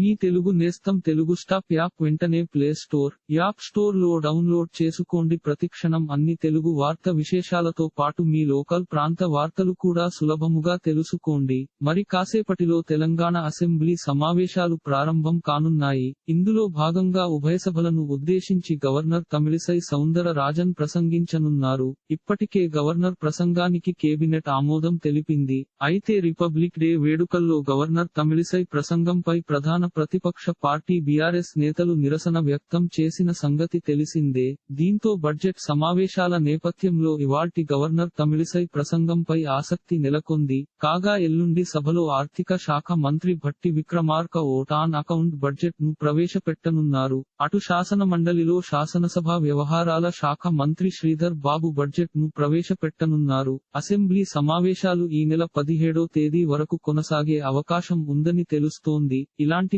మీ తెలుగు నేస్తం Telugu stop app వెంటనే play store app స్టోర్లో డౌన్లోడ్ చేసుకోండి. ప్రతిక్షణం అన్ని తెలుగు వార్త విశేషాలతో పాటు మీ లోకల్ ప్రాంత వార్తలు కూడా సులభముగా తెలుసుకోండి. మరి కాసేపటిలో తెలంగాణ అసెంబ్లీ సమావేశాలు ప్రారంభం కానున్నాయి. ఇందులో భాగంగా ఉభయ సభలను ఉద్దేశించి గవర్నర్ తమిళిసై సౌందర రాజన్ ప్రసంగించనున్నారు. ఇప్పటికే గవర్నర్ ప్రసంగానికి కేబినెట్ ఆమోదం తెలిపింది. అయితే రిపబ్లిక్ డే వేడుకల్లో గవర్నర్ తమిళిసై ప్రసంగంపై ప్రధాన ప్రతిపక్ష పార్టీ బీఆర్ఎస్ నేతలు నిరసన వ్యక్తం చేసిన సంగతి తెలిసిందే. దీంతో బడ్జెట్ సమావేశాల నేపథ్యంలో ఇవాల్టి గవర్నర్ తమిళిసై ప్రసంగంపై ఆసక్తి నెలకొంది. కాగా ఎల్లుండి సభలో ఆర్థిక శాఖ మంత్రి భట్టి విక్రమార్క ఓటాన్ అకౌంట్ బడ్జెట్ను ప్రవేశపెట్టనున్నారు. అటు శాసన మండలిలో శాసనసభ వ్యవహారాల శాఖ మంత్రి శ్రీధర్ బాబు బడ్జెట్ను ప్రవేశపెట్టనున్నారు. అసెంబ్లీ సమావేశాలు ఈ నెల పదిహేడో తేదీ వరకు కొనసాగే అవకాశం ఉందని తెలుస్తోంది. ఇలాంటి